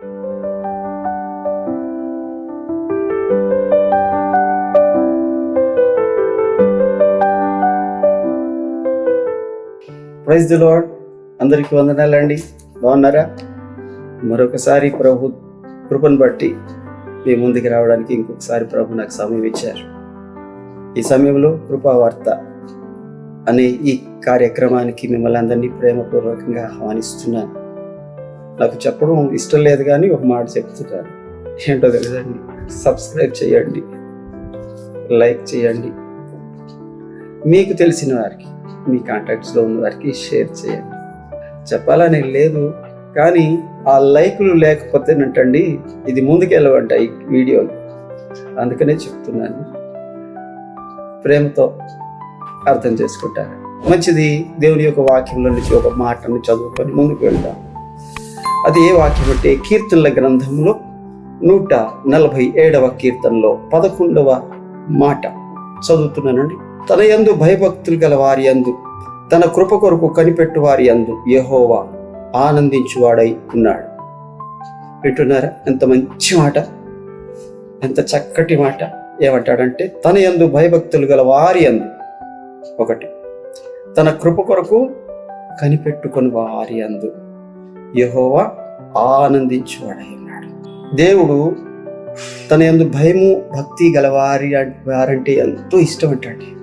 Praise the lord అందరికీ వందనాలండి. బాగున్నారా? మరొకసారి ప్రభు కృపను బట్టి మీ ముందుకు రావడానికి ఇంకొకసారి ప్రభు నాకు సమయం ఇచ్చారు. ఈ సమయంలో కృపావార్త అనే ఈ కార్యక్రమానికి మిమ్మల్ని అందరినీ ప్రేమపూర్వకంగా ఆహ్వానిస్తున్నాను. నాకు చెప్పడం ఇష్టం లేదు కానీ ఒక మాట చెప్తున్నాను. ఏంటో తెలుసండి? సబ్స్క్రైబ్ చేయండి. లైక్ చేయండి. మీకు తెలిసిన వారికి మీ కాంటాక్ట్స్లో ఉన్న వారికి షేర్ చేయండి. చెప్పాలని లేదు కానీ ఆ లైకులు లేకపోతేనంటండి ఇది ముందుకెళ్ళవంట ఈ వీడియోలు అందుకనే చెప్తున్నాను. ప్రేమతో అర్థం చేసుకుంటారు. మంచిది దేవుని యొక్క వాక్యంలో నుంచి ఒక మాటను చదువుకొని ముందుకు వెళ్దాం. అది ఏ వాక్యం అంటే కీర్తనల గ్రంథంలో నూట నలభై ఏడవ కీర్తనలో పదకొండవ మాట. చదువుతున్నానండి. తన యందు భయభక్తులు గల వారి యందు తన కృప కొరకు కనిపెట్టు వారి యందు యహోవా ఆనందించువాడై ఉన్నాడు. వింటున్నారా? ఎంత మంచి మాట. ఎంత చక్కటి మాట. ఏమంటాడంటే తన యందు భయభక్తులు గల వారి యందు ఒకటి తన కృప కొరకు కనిపెట్టుకొని వారి అందు యహోవా ఆనందించువాడై ఉన్నాడు దేవుడు తన యందు భయము భక్తి గలవారి వారంటే ఎంతో ఇష్టం అంటాడు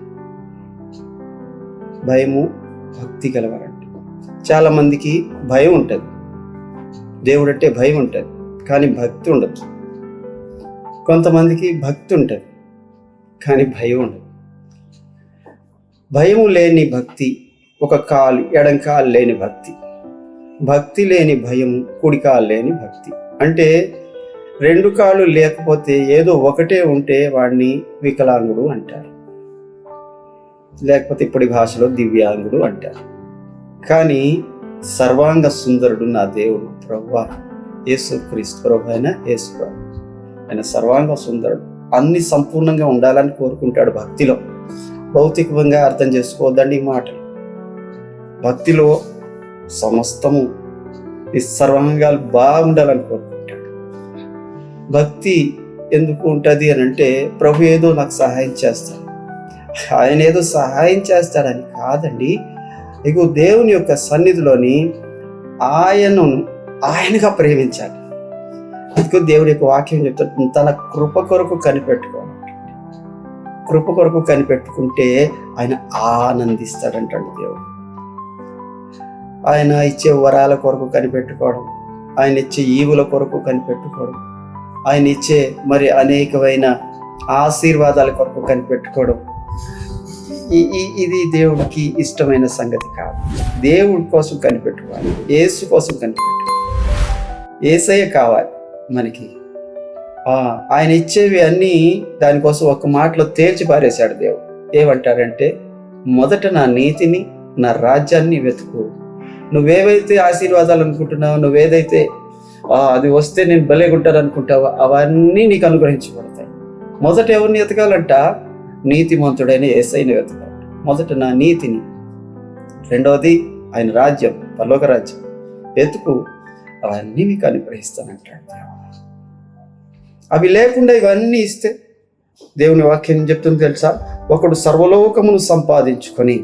భయము భక్తి గలవారంటే. చాలా మందికి భయం ఉంటుంది. దేవుడు అంటే భయం ఉంటుంది. కానీ భక్తి ఉండదు. కొంతమందికి భక్తి ఉంటుంది. కానీ భయం ఉండదు. భయం లేని భక్తి ఒక కాలు ఎడం కాలు లేని భక్తి. భక్తి లేని భయం కుడి లేని భక్తి. అంటే రెండు కాళ్ళు లేకపోతే ఏదో ఒకటే ఉంటే వాడిని వికలాంగుడు అంటారు. లేకపోతే ఇప్పటి భాషలో దివ్యాంగుడు అంటారు. కానీ సర్వాంగ సుందరుడు నా దేవుడు ప్రభు యేసు క్రీస్తు ప్రభు అయిన యేసు ప్రభు. ఆయన సర్వాంగ సుందరుడు. అన్ని సంపూర్ణంగా ఉండాలని కోరుకుంటాడు భక్తిలో. భౌతికంగా అర్థం చేసుకోవద్దండి ఈ మాటలు. భక్తిలో సమస్తము ఈ సర్వాంగాలు బాగుండాలని కోరుకుంటాడు భక్తి ఎందుకు ఉంటుంది అని అంటే ప్రభు ఏదో నాకు సహాయం చేస్తాడు. ఆయన ఏదో సహాయం చేస్తాడని కాదండి. ఇగో దేవుని యొక్క సన్నిధిలోని ఆయనను ఆయనగా ప్రేమించాలి. అందుకు దేవుడి యొక్క వాక్యం చెప్తాడు తన కృప కొరకు కనిపెట్టుకోవాలి. కృప కొరకు కనిపెట్టుకుంటే ఆయన ఆనందిస్తాడంటాడు దేవుడు. ఆయన ఇచ్చే వరాల కొరకు కనిపెట్టుకోవడం ఆయన ఇచ్చే ఈవుల కొరకు కనిపెట్టుకోవడం ఆయన ఇచ్చే మరి అనేకమైన ఆశీర్వాదాల కొరకు కనిపెట్టుకోవడం. ఈ- ఈ- ఇది దేవుడికి ఇష్టమైన సంగతి కాదు. దేవుడి కోసం కనిపెట్టుకోవాలి. యేసు కోసం కనిపెట్టుకోవాలి. ఏసయ్య కావాలి మనకి. ఆయన ఇచ్చేవి అన్నీ దానికోసం ఒక మాటలో తేల్చి పారేశాడు దేవుడు. ఏమంటారంటే మొదట నా నీతిని నా రాజ్యాన్ని వెతుకు. నువ్వేవైతే ఆశీర్వాదాలు అనుకుంటున్నావో నువ్వేదైతే అది వస్తే నేను బలేగుంటాను అనుకుంటావో అవన్నీ నీకు అనుగ్రహించబడతాయి. మొదట ఎవరిని ఎతకాలంట నీతిమంతుడైన ఏసైని వెతకాలి మొదట నా నీతిని. రెండవది ఆయన రాజ్యం పర్లోక రాజ్యం. వెతుకు అవన్నీ మీకు అనుగ్రహిస్తానంటాడు అవి లేకుండా ఇవన్నీ ఇస్తే దేవుని వాక్యం చెప్తుంది తెలుసా? ఒకడు సర్వలోకమును సంపాదించుకొని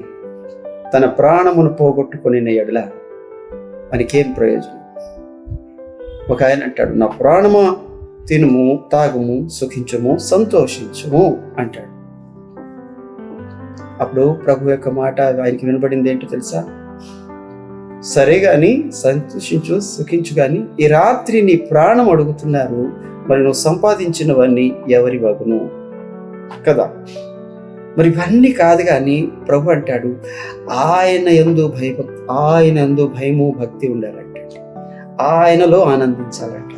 తన ప్రాణమును పోగొట్టుకుని ఎడల మనకేం ప్రయోజనం? ఒక ఆయన అంటాడు నా ప్రాణమా తినుము తాగుము సుఖించము సంతోషించము అంటాడు. అప్పుడు ప్రభు యొక్క మాట ఆయనకి వినబడింది ఏంటో తెలుసా? సరే గాని సంతోషించు సుఖించు గాని ఈ రాత్రి నీ ప్రాణం అడుగుతున్నారు మరి నువ్వు సంపాదించినవన్నీ ఎవరి వగును? కదా. మరి ఇవన్నీ కాదు కానీ ప్రభు అంటాడు ఆయన ఎందు భయభక్తి ఆయన ఎందు భయము భక్తి ఉండాలంటాడు ఆయనలో ఆనందించాలంట.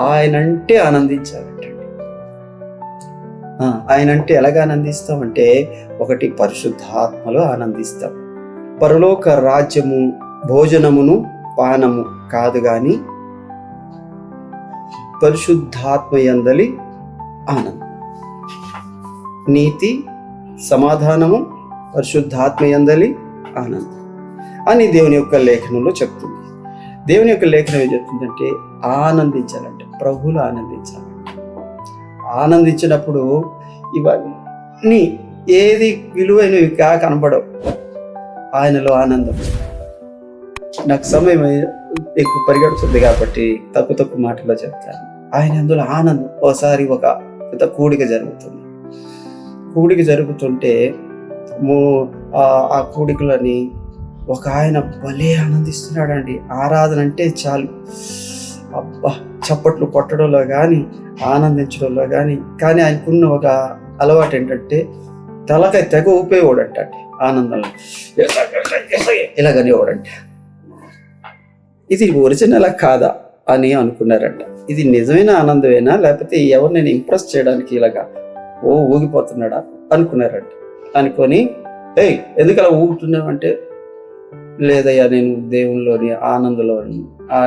ఆయన అంటే ఆనందించాలంటాడు ఆయన అంటే ఎలాగ ఆనందిస్తామంటే ఒకటి పరిశుద్ధాత్మలో ఆనందిస్తాం. పరలోక రాజ్యము భోజనమును పానము కాదు గాని పరిశుద్ధాత్మయందలి ఆనందం. నీతి సమాధానము పరిశుద్ధాత్మయందలి ఆనందం. అని దేవుని యొక్క లేఖనంలో చెప్తుంది. దేవుని యొక్క లేఖనం ఏం చెప్తుందంటే ఆనందించాలంటే. ప్రభువులు ఆనందించాలంటే ఆనందించినప్పుడు ఇవన్నీ ఏది విలువైనవి కా కనపడవు. ఆయనలో ఆనందం. నాకు సమయం ఎక్కువ పరిగెడుతుంది కాబట్టి తక్కువ తక్కువ మాటల్లో చెప్తాను. ఆయన అందులో ఆనందం. ఒకసారి ఒక పెద్ద కూడిక జరుగుతుంది. కూడిక జరుగుతుంటే ఆ- కూడికలని ఒక ఆయన భలే ఆనందిస్తున్నాడండి. ఆరాధన అంటే చాలు. అబ్బా చప్పట్లు కొట్టడంలో కానీ ఆనందించడంలో కానీ కానీ ఆయనకున్న ఒక అలవాటు ఏంటంటే తలకాయ తెగ ఊపేవాడంట ఆనందంలో. ఇలాగనేవాడంట ఇది ఒరిజినల్ కాదా? అని అనుకున్నారంట. ఇది నిజమైన ఆనందమేనా? లేకపోతే ఎవరినైనా ఇంప్రెస్ చేయడానికి ఇలాగా ఓ ఊగిపోతున్నాడా? అనుకున్నారంట. అనుకొని ఏయ్ ఎందుకు అలా ఊగుతున్నావంటే? లేదయ్యా నేను దేవునిలోని ఆనందంలో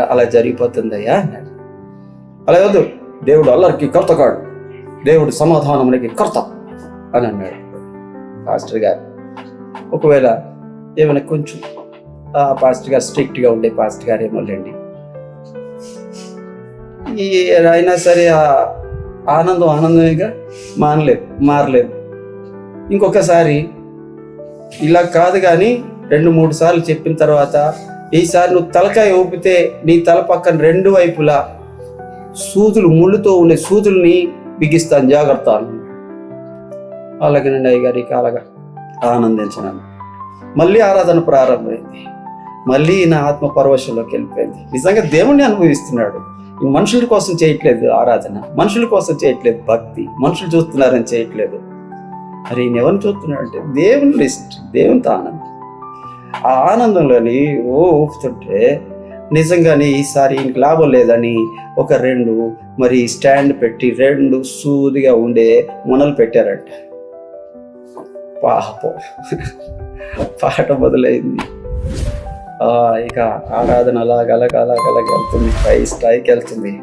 అలా జరిగిపోతుందయ్యా అన్నాడు. అలా వద్దు దేవుడు అల్లరికి కర్త కాడు. దేవుడు సమాధానమునికి కర్త అని అన్నాడు పాస్టర్ గారు. ఒకవేళ ఏమైనా కొంచెం ఆ పాస్టర్ గారు స్ట్రిక్ట్గా ఉండే పాస్టర్ గారు ఏమో లేండి ఈ అయినా సరే ఆనందం ఆనందమేగా మానలేదు మారలేదు. ఇంకొకసారి ఇలా కాదు కానీ రెండు మూడు సార్లు చెప్పిన తర్వాత ఈసారి నువ్వు తలకాయ ఊపితే నీ తల పక్కన రెండు వైపులా సూదులు ముళ్ళుతో ఉండే సూదుల్ని బిగిస్తాను జాగ్రత్త అలాగేనండి అయ్యగారికి అలాగా ఆనందించినాను మళ్ళీ ఆరాధన ప్రారంభమైంది. మళ్ళీ నా ఆత్మ పరవశంలోకి వెళ్ళిపోయింది. నిజంగా దేవుణ్ణి అనుభవిస్తున్నాడు. మనుషుల కోసం చేయట్లేదు ఆరాధన మనుషుల కోసం చేయట్లేదు భక్తి మనుషులు చూస్తున్నారని చేయట్లేదు. మరి ఈయన ఎవరిని చూస్తున్నాడు అంటే దేవుని లిస్ట్ దేవునితో ఆనందం ఆ ఆనందంలోని ఓ ఊపుతుంటే నిజంగానే ఈసారి ఈయనకి లాభం లేదని ఒక రెండు మరి స్టాండ్ పెట్టి రెండు సూదిగా ఉండే మునలు పెట్టారంట. పాపం. పాట మొదలైంది. ఇక ఆరాధన అలాగ అలాగ అలాగ అలాగ వెళ్తుంది పై స్థాయికి వెళ్తుంది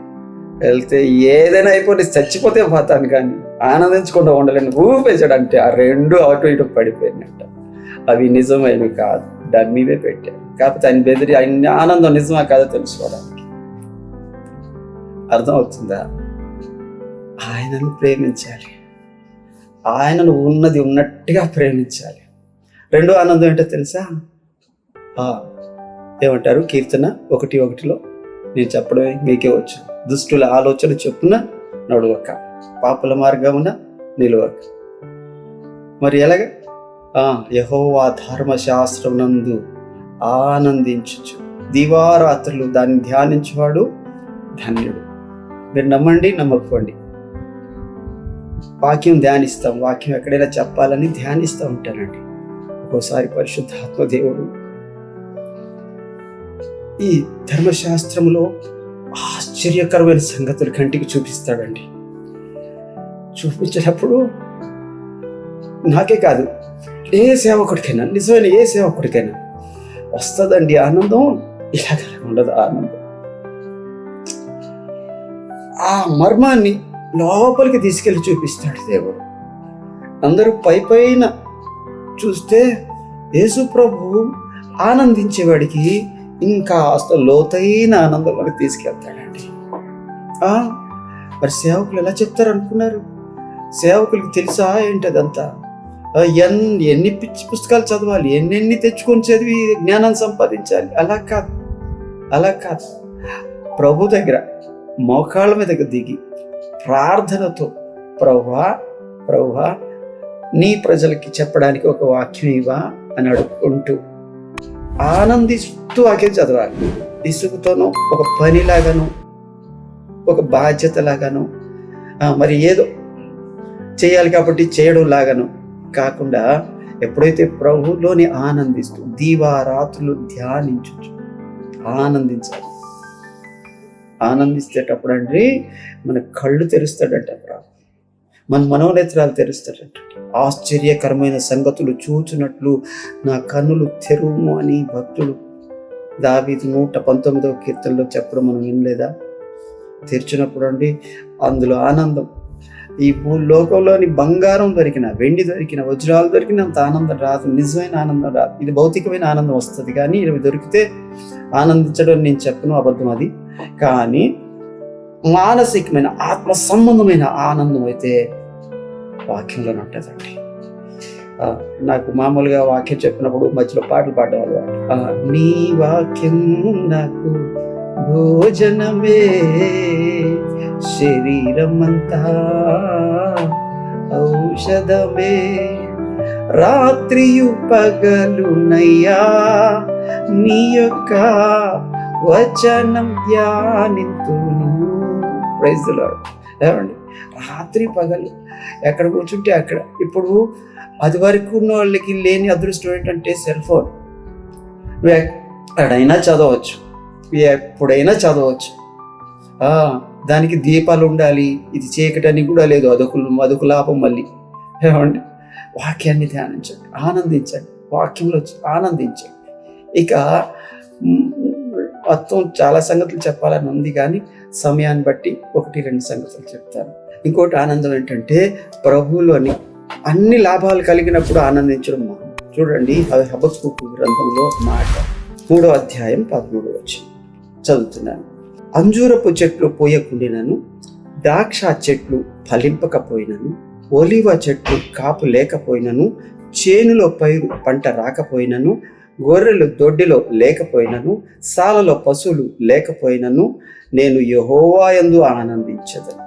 వెళ్తే ఏదైనా అయిపోతే చచ్చిపోతే పోతాను కానీ ఆనందించకుండా ఉండలేను. ఊపేశాడు అంటే ఆ రెండు అటు ఇటు పడిపోయినట్ట. అవి నిజమైనవి కాదు. డమ్మీవే పెట్టారు. కాకపోతే ఆయన బెదిరి ఆయన ఆనందం నిజమా కాదో తెలుసుకోవడానికి. అర్థం అవుతుందా ఆయనను ప్రేమించాలి. ఆయనను ఉన్నది ఉన్నట్టుగా ప్రేమించాలి. రెండో ఆనందం ఏంటో తెలుసా? ఏమంటారు? కీర్తన ఒకటి ఒకటిలో నేను చెప్పడమే మీకే వచ్చు. దుష్టుల ఆలోచన చెప్పున నడువక. పాపుల మార్గమున నిలువక. మరి ఎలాగ? యహోవా ధర్మశాస్త్రం నందు ఆనందించు దివారాత్రులు దాన్ని ధ్యానించేవాడు ధన్యుడు. మీరు నమ్మండి నమ్మకపోండి. వాక్యం ధ్యానిస్తాం. వాక్యం ఎక్కడైనా చెప్పాలని ధ్యానిస్తూ ఉంటానండి. ఒక్కోసారి పరిశుద్ధాత్మ దేవుడు ఈ ధర్మశాస్త్రంలో ఆశ్చర్యకరమైన సంగతులు కంటికి చూపిస్తాడండి. చూపించేటప్పుడు నాకే కాదు ఏ సేవకుడికైనా నిజమైన ఏ సేవకుడికైనా వస్తుందండి ఆనందం ఇలాగ ఉండదు ఆనందం. ఆ మర్మాన్ని లోపలికి తీసుకెళ్ళి చూపిస్తాడు దేవుడు. అందరూ పై పైన చూస్తే యేసు ప్రభు ఆనందించేవాడికి ఇంకా అస్త లోతైన ఆనందంలోకి తీసుకెళ్తాడండి. ఆ, మరి సేవకులు ఎలా చెప్తారు అనుకున్నారు సేవకులకి తెలుసా ఏంటి అదంతా? ఎన్ ఎన్ని పిచ్చి పుస్తకాలు చదవాలి ఎన్నెన్ని తెచ్చుకొని చదివి జ్ఞానం సంపాదించాలి? అలా కాదు. అలా కాదు. ప్రభు దగ్గర మోకాళ్ళ మీదకి దిగి ప్రార్థనతో ప్రభువా ప్రభువా నీ ప్రజలకి చెప్పడానికి ఒక వాక్యం ఇవా అని అడుక్కుంటూ ఆనందిస్తూ ఆకే చదవాలి. ఇసుగుతోనూ ఒక పనిలాగాను ఒక బాధ్యత లాగాను మరి ఏదో చేయాలి కాబట్టి చేయడం లాగాను కాకుండా ఎప్పుడైతే ప్రభులోని ఆనందిస్తూ దీవారాత్రులు ధ్యానించు ఆనందించాలి. ఆనందించేటప్పుడు అండి మన కళ్ళు తెరుస్తాడంట ప్రభు మన మనోనేత్రాలు తెరుస్తాడంట ఆశ్చర్యకరమైన సంగతులు చూచినట్లు నా కన్నులు తెరుము అని భక్తుడు దావీదు నూట పంతొమ్మిదవ కీర్తనలో చెప్పడం మనం వినలేదా? తెరిచినప్పుడు అండి అందులో ఆనందం. ఈ భూలోకంలోని బంగారం దొరికిన వెండి దొరికిన వజ్రాలు దొరికిన అంత ఆనందం రాదు. నిజమైన ఆనందం రాదు. ఇది భౌతికమైన ఆనందం వస్తుంది కానీ ఇవి దొరికితే ఆనందించడం నేను చెప్పను అబద్ధం అది. కానీ మానసికమైన ఆత్మ సంబంధమైన ఆనందం అయితే వాక్యంలో ఉంటుందండి నాకు మామూలుగా వాక్యం చెప్పినప్పుడు మధ్యలో పాటలు పాడడం అలవాటు నీ వాక్యం నాకు భోజనమే శరీరం అంతా ఔషధమే. రాత్రియు పగలునయ్యా నీ యొక్క వచనం ధ్యానితును. ప్రైజ్ ఏమండి? రాత్రి పగలు ఎక్కడ కూర్చుంటే అక్కడ. ఇప్పుడు అది వరకు ఉన్న వాళ్ళకి లేని అదృష్టం ఏంటంటే సెల్ ఫోన్. నువ్వు ఎక్కడైనా చదవచ్చు. ఎప్పుడైనా చదవచ్చు. ఆ, దానికి దీపాలు ఉండాలి ఇది చీకటని కూడా లేదు అదొక అదొక లాభం మళ్ళీ. ఏమండి? వాక్యాన్ని ధ్యానించండి ఆనందించండి వాక్యంలో ఆనందించండి. ఇక మొత్తం చాలా సంగతులు చెప్పాలని ఉంది కానీ సమయాన్ని బట్టి ఒకటి రెండు సంగతులు చెప్తాను ఇంకోటి ఆనందం ఏంటంటే ప్రభువులోని అన్ని లాభాలు కలిగినప్పుడు ఆనందించడం చూడండి అది హబక్కు గ్రంథంలో మాట. మూడో అధ్యాయం పదమూడు వచ్చి చదువుతున్నాను. అంజూరపు చెట్లు పోయకుండినను ద్రాక్ష చెట్లు ఫలింపకపోయినను ఒలివ చెట్లు కాపు లేకపోయినను చేనులో పైరు పంట రాకపోయినను గొర్రెలు దొడ్డిలో లేకపోయినను సాలలో పశువులు లేకపోయినను నేను యహోవాయందు ఆనందించదు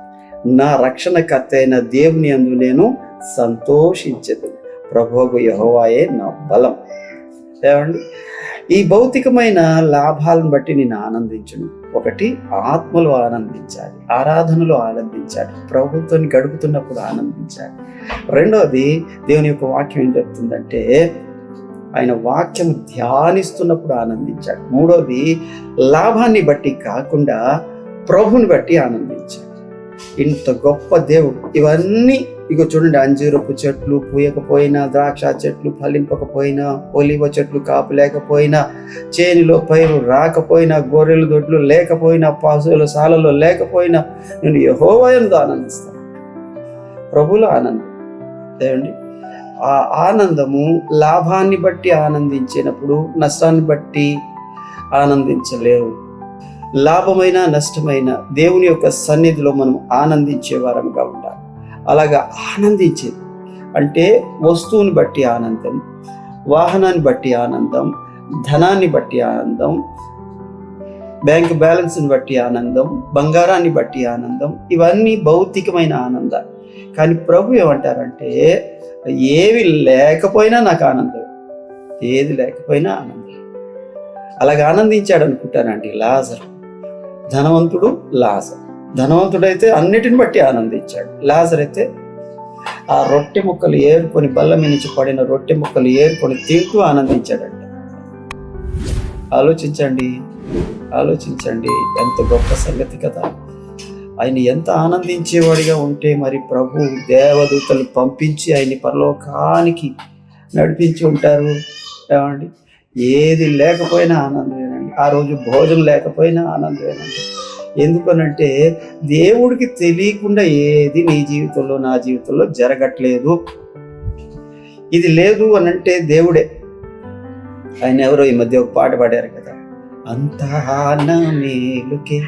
నా రక్షణ కర్తైన దేవుని అందు నేను సంతోషించదు ప్రభువు యహోవాయే నా బలం. ఏమండి? ఈ భౌతికమైన లాభాలను బట్టి నేను ఆనందించను. ఒకటి ఆత్మలు ఆనందించాలి. ఆరాధనలు ఆనందించాలి. ప్రభుత్వం గడుపుతున్నప్పుడు ఆనందించాలి. రెండవది దేవుని యొక్క వాక్యం ఏం చెప్తుందంటే ఆయన వాక్యం ధ్యానిస్తున్నప్పుడు ఆనందించాడు. మూడవది లాభాన్ని బట్టి కాకుండా ప్రభుని బట్టి ఆనందించాడు. ఇంత గొప్ప దేవుడు. ఇవన్నీ ఇగో చూడండి అంజూరపు చెట్లు పూయకపోయినా ద్రాక్ష చెట్లు ఫలింపకపోయినా ఒలివ చెట్లు కాపు లేకపోయినా చేనిలో పైరు రాకపోయినా గొర్రెలు దొడ్లు లేకపోయినా పశువుల సాలలో లేకపోయినా నేను యహోవయంతో ఆనందిస్తాను. ప్రభులో ఆనందం. ఏమండి ఆ ఆనందము లాభాన్ని బట్టి ఆనందించినప్పుడు నష్టాన్ని బట్టి ఆనందించలేవు. లాభమైన నష్టమైన దేవుని యొక్క సన్నిధిలో మనం ఆనందించే వారంగా ఉండాలి. అలాగా ఆనందించేది అంటే వస్తువుని బట్టి ఆనందం వాహనాన్ని బట్టి ఆనందం ధనాన్ని బట్టి ఆనందం బ్యాంక్ బ్యాలెన్స్ని బట్టి ఆనందం బంగారాన్ని బట్టి ఆనందం ఇవన్నీ భౌతికమైన ఆనందాలు. కానీ ప్రభు ఏమంటారంటే ఏవి లేకపోయినా నాకు ఆనందం. ఏది లేకపోయినా ఆనందం. అలాగ ఆనందించాడు అనుకుంటానండి లాజర్. ధనవంతుడు లాజర్. ధనవంతుడైతే అన్నిటిని బట్టి ఆనందించాడు. లాజర్ అయితే ఆ రొట్టె ముక్కలు ఏరుకొని బల్ల మీద నుంచి పడిన రొట్టె ముక్కలు ఏరుకొని తింటూ ఆనందించాడంట. ఆలోచించండి. ఆలోచించండి. ఎంత గొప్ప సంగతి కదా. ఆయన ఎంత ఆనందించేవాడిగా ఉంటే మరి ప్రభు దేవదూతలు పంపించి ఆయన్ని పరలోకానికి నడిపించి ఉంటారు. ఏమండి? ఏది లేకపోయినా ఆనందమేనండి. ఆ రోజు భోజనం లేకపోయినా ఆనందమేనండి. ఎందుకనంటే దేవుడికి తెలియకుండా ఏది నీ జీవితంలో నా జీవితంలో జరగట్లేదు. ఇది లేదు అని అంటే దేవుడే. ఆయన ఎవరో ఈ మధ్య ఒక పాట పాడారు కదా. అంత మేలుకే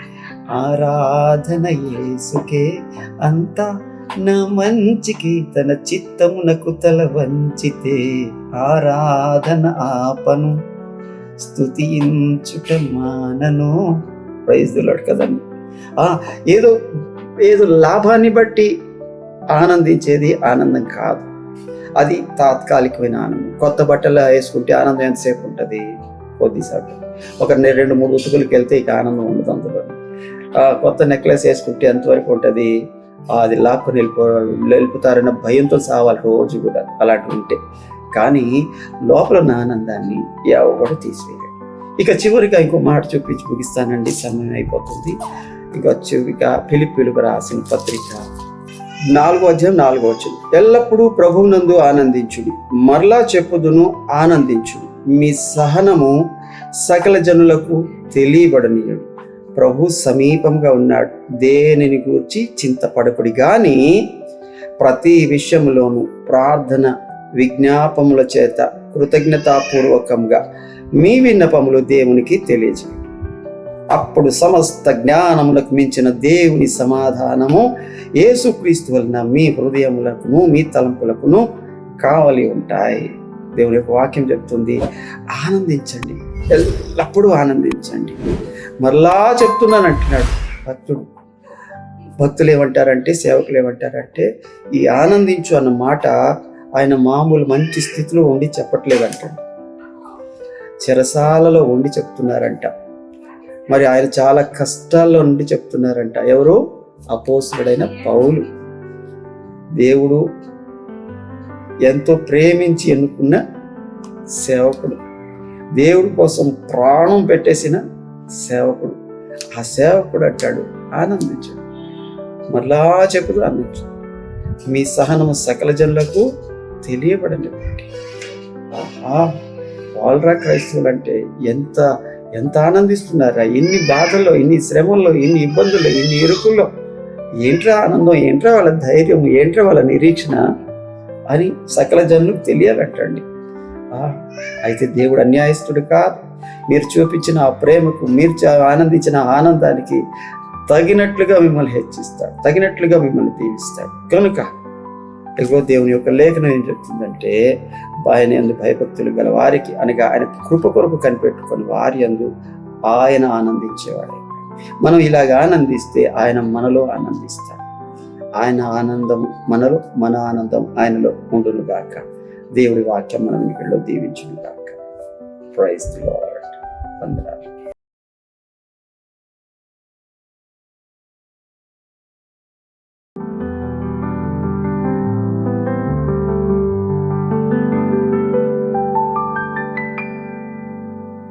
ఆరాధన యేసుకే అంతా నా మంచికి తన చిత్తమునకు తల వంచితే ఆరాధన ఆపను స్థుతించుట మానను. ప్రైజ్ కదండి. ఏదో ఏదో లాభాన్ని బట్టి ఆనందించేది ఆనందం కాదు. అది తాత్కాలికమైన ఆనందం. కొత్త బట్టలు వేసుకుంటే ఆనందం ఎంతసేపు ఉంటుంది? కొద్దిసేపు. ఒక నె- రెండు మూడు ఉతుకులకి వెళ్తే ఇక ఆనందం ఉండదు అందులో. కొత్త నెక్లెస్ వేసుకుంటే ఎంతవరకు ఉంటుంది. అది లాక్కొని వెళ్ళిపో వెళ్ళిపోతారన్న భయంతో సావాలి రోజు కూడా అలాంటివి ఉంటే. కానీ లోపల ఉన్న ఆనందాన్ని ఎవడు తీసివేయలేడు ఇక చివరిగా ఇంకో మాట చూపించి ముగిస్తానండి. సమయం అయిపోతుంది. ఇక చివరిగా పిలిపిలుగు రాసిన పత్రిక నాలుగో అధ్యాయం నాలుగో వచ్చిన ఎల్లప్పుడూ ప్రభువునందు ఆనందించుడి. మరలా చెప్పుదును ఆనందించుడు. మీ సహనము సకల జనులకు తెలియబడనీయుడు. ప్రభు సమీపంగా ఉన్నాడు. దేనిని గూర్చి చింతపడకుడి. కానీ ప్రతి విషయంలోనూ ప్రార్థన విజ్ఞాపముల చేత కృతజ్ఞతాపూర్వకంగా మీ విన్నపములు దేవునికి తెలియజేయండి అప్పుడు సమస్త జ్ఞానములకు మించిన దేవుని సమాధానము యేసుక్రీస్తు వలన మీ హృదయములకును మీ తలంపులకును కావలి ఉంటాయి. దేవుని యొక్క వాక్యం చెప్తుంది. ఆనందించండి. ఎల్లప్పుడూ ఆనందించండి. మరలా చెప్తున్నాను అంటున్నాడు భక్తుడు. భక్తులు ఏమంటారంటే సేవకులు ఏమంటారంటే ఈ ఆనందించు అన్న మాట ఆయన మామూలు మంచి స్థితిలో ఉండి చెప్పట్లేదంట. చెరసాలలో ఉండి చెప్తున్నారంట. మరి ఆయన చాలా కష్టాల్లో నుండి చెప్తున్నారంట. ఎవరు? అపోసుడైన పౌలు. దేవుడు ఎంతో ప్రేమించి ఎన్నుకున్న సేవకుడు. దేవుడి కోసం ప్రాణం పెట్టేసిన సేవకుడు. ఆ సేవకుడు అంటాడు ఆనందించాడు. మరలా చెప్పుదు ఆనందించు మీ సహనము సకల జనులకు తెలియబడనివ్వండి ఆహా వాళ్ళరా క్రైస్తవులు అంటే ఎంత ఎంత ఆనందిస్తున్నారా? ఎన్ని బాధల్లో ఎన్ని శ్రమల్లో ఎన్ని ఇబ్బందుల్లో ఎన్ని ఇరుకుల్లో. ఏంట్రా ఆనందం? ఏంట్రా వాళ్ళ ధైర్యం? ఏంట్రా వాళ్ళ నిరీక్షణ? అని సకల జనులకు తెలియాలంటండి. అయితే దేవుడు అన్యాయస్తుడు కాదు. మీరు చూపించిన ఆ ప్రేమకు మీరు ఆనందించిన ఆనందానికి తగినట్లుగా మిమ్మల్ని హెచ్చిస్తాడు తగినట్లుగా మిమ్మల్ని దీవిస్తాడు. కనుక ఇదిగో దేవుని యొక్క లేఖనం ఏం చెప్తుందంటే ఆయన ఎందు భయభక్తులు గల వారికి అనగా ఆయన కృప కొరకు కనిపెట్టుకొని వారి అందు ఆయన ఆనందించేవాడే. మనం ఇలాగ ఆనందిస్తే ఆయన మనలో ఆనందిస్తాడు. ఆయన ఆనందం మనలో మన ఆనందం ఆయనలో ఉండును గాక దేవుడి వాక్యం మనం ఇక్కడ దీవించును గాక ప్రైజ్ ది లార్డ్ వందనాలు.